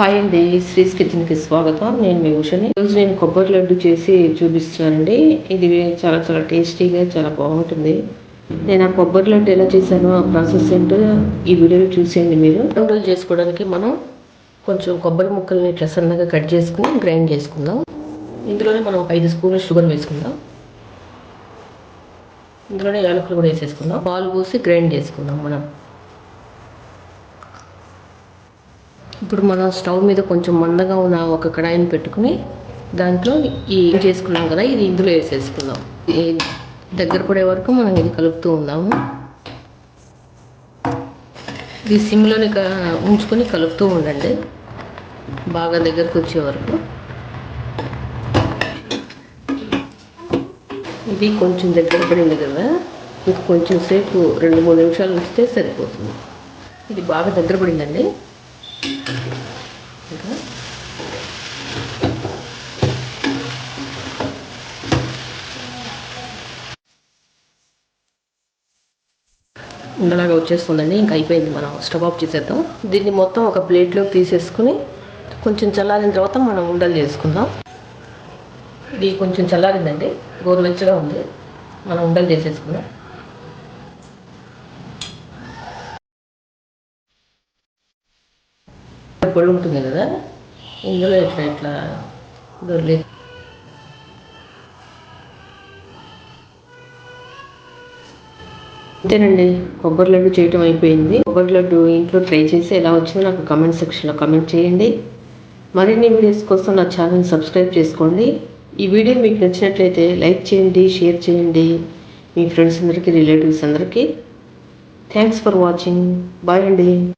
Hi అండి శ్రీస్ కిచెన్కి స్వాగతం. నేను మీ ఉషని. ఈరోజు నేను కొబ్బరి లడ్డు చేసి చూపిస్తున్నానండి ఇది చాలా చాలా టేస్టీగా చాలా బాగుంటుంది. నేను ఆ కొబ్బరి లడ్డు ఎలా చేశానో ఆ ప్రాసెస్ ఏంటో ఈ వీడియోలో చూసేయండి మీరు. ఉండలు చేసుకోవడానికి మనం కొంచెం కొబ్బరి ముక్కల్ని ఇట్లా సన్నగా కట్ చేసుకుని గ్రైండ్ చేసుకుందాం. ఇందులోనే మనం ఒక ఐదు స్పూన్లు షుగర్ వేసుకుందాం. ఇందులోనే యాలకులు కూడా వేసేసుకుందాం. పాలు పోసి గ్రైండ్ చేసుకుందాం మనం. ఇప్పుడు మనం స్టవ్ మీద కొంచెం మందగా ఉన్న ఒక కడాయిని పెట్టుకుని దాంట్లో ఈ చేసుకున్నాం కదా ఇది ఇందులో వేసేసుకుందాం. దగ్గర పడే వరకు మనం ఇది కలుపుతూ ఉందాము. ఇది సిమ్లోని ఉంచుకొని కలుపుతూ ఉండండి. బాగా దగ్గరకు వచ్చే వరకు. ఇది కొంచెం దగ్గర పడింది కదా ఇంకా కొంచెం సేపు రెండు మూడు నిమిషాలు ఉంచితే సరిపోతుంది. ఇది బాగా దగ్గర పడిందండి. ఇంకా ఉండలాగా వచ్చేస్తుందండి. ఇంకా అయిపోయింది. మనం స్టవ్ ఆఫ్ చేసేద్దాం. దీన్ని మొత్తం ఒక ప్లేట్లోకి తీసేసుకుని కొంచెం చల్లారిన తర్వాత మనం ఉండలు చేసుకుందాం. ఇది కొంచెం చల్లారిందండి. గోరువెచ్చగా ఉంది. మనం ఉండలు చేసేసుకుందాం. పొడి ఉంటుంది కదా? ఇందులో ఇట్లా ఇట్లా దొర్లే అంతేనండి కొబ్బరి లడ్డు చేయటం అయిపోయింది. కొబ్బరి లడ్డు ఇంట్లో ట్రై చేసి ఎలా వచ్చిందో నాకు కమెంట్ సెక్షన్లో కమెంట్ చేయండి. మరిన్ని వీడియోస్ కోసం నా ఛానల్ సబ్స్క్రైబ్ చేసుకోండి. ఈ వీడియో మీకు నచ్చినట్లయితే లైక్ చేయండి షేర్ చేయండి. మీ ఫ్రెండ్స్ అందరికీ రిలేటివ్స్ అందరికీ. Thanks for watching. బాయ్ అండి.